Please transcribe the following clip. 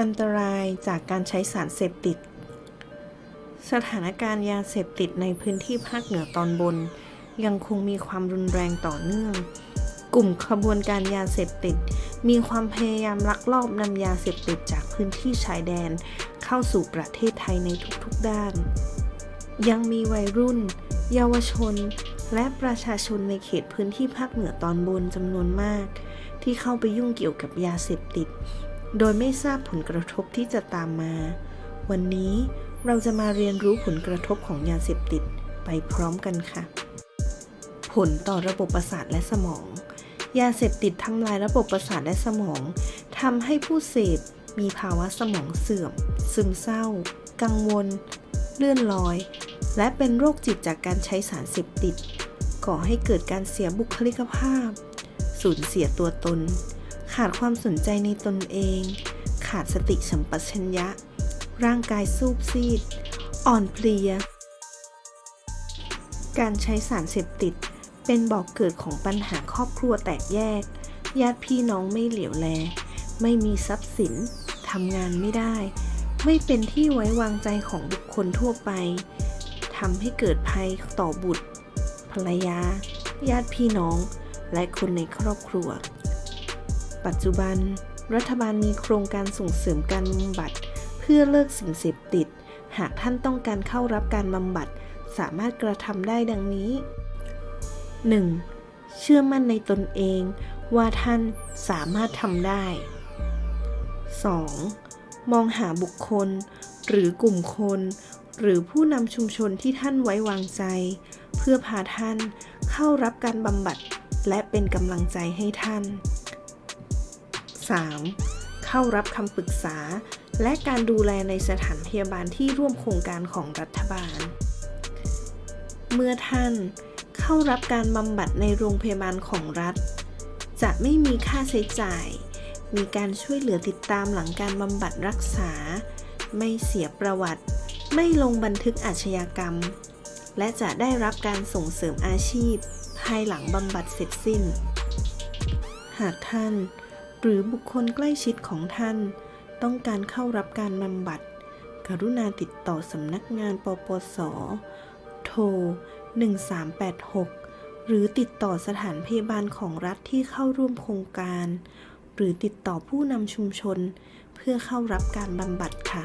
อันตรายจากการใช้สารเสพติด สถานการณ์ยาเสพติดในพื้นที่ภาคเหนือตอนบน ยังคงมีความรุนแรงต่อเนื่อง กลุ่มขบวนการยาเสพติด มีความพยายามลักลอบนำยาเสพติดจากพื้นที่ชายแดน เข้าสู่ประเทศไทยในทุกๆด้าน ยังมีวัยรุ่น เยาวชน และประชาชนในเขตพื้นที่ภาคเหนือตอนบนจำนวนมาก ที่เข้าไปยุ่งเกี่ยวกับยาเสพติด โดยไม่ทราบผลกระทบที่จะตามมา วันนี้เราจะมาเรียนรู้ผลกระทบของยาเสพติดไปพร้อมกันค่ะ ผลต่อระบบประสาทและสมอง ยาเสพติดทำลายระบบประสาทและสมองทำให้ผู้เสพมีภาวะสมองเสื่อม ซึมเศร้า กังวล เลื่อนลอย และเป็นโรคจิตจากการใช้สารเสพติด ก่อให้เกิดการเสียบุคลิกภาพ สูญเสียตัวตน ขาดความสนใจในตนเอง ขาดสติสัมปชัญญะ ร่างกายซูบซีด อ่อนเพลีย การใช้สารเสพติด เป็นบอกเกิดของปัญหาครอบครัวแตกแยก ญาติพี่น้องไม่เหลียวแล ไม่มีทรัพย์สินทำงานไม่ได้ ไม่เป็นที่ไว้วางใจของบุคคลทั่วไปทำให้เกิดภัยต่อบุตร ภรรยา ญาติพี่น้อง และคนในครอบครัว ปัจจุบัน รัฐบาลมีโครงการส่งเสริมการบำบัด เพื่อเลิกสิ่งเสพติด หากท่านต้องการเข้ารับการบำบัด สามารถกระทำได้ดังนี้ 1. เชื่อมั่นในตนเองว่าท่านสามารถทำได้ 2. มองหาบุคคล หรือกลุ่มคน หรือผู้นำชุมชนที่ท่านไว้วางใจ เพื่อพาท่านเข้ารับการบำบัดและเป็นกำลังใจให้ท่าน 3. เข้ารับคำปรึกษา และการดูแลในสถานพยาบาลที่ร่วมโครงการของรัฐบาล เมื่อท่านเข้ารับการบำบัดในโรงพยาบาลของรัฐ จะไม่มีค่าใช้จ่าย มีการช่วยเหลือติดตามหลังการบำบัดรักษา ไม่เสียประวัติ ไม่ลงบันทึกอาชญากรรม และจะได้รับการส่งเสริมอาชีพ ภายหลังบำบัดเสร็จสิ้น หากท่าน หรือบุคคลใกล้ชิดของท่าน ต้องการเข้ารับการบำบัด กรุณาติดต่อสำนักงานปปส โทร 1386 หรือติดต่อสถานพยาบาลของรัฐที่เข้าร่วมโครงการ หรือติดต่อผู้นำชุมชน เพื่อเข้ารับการบำบัดค่ะ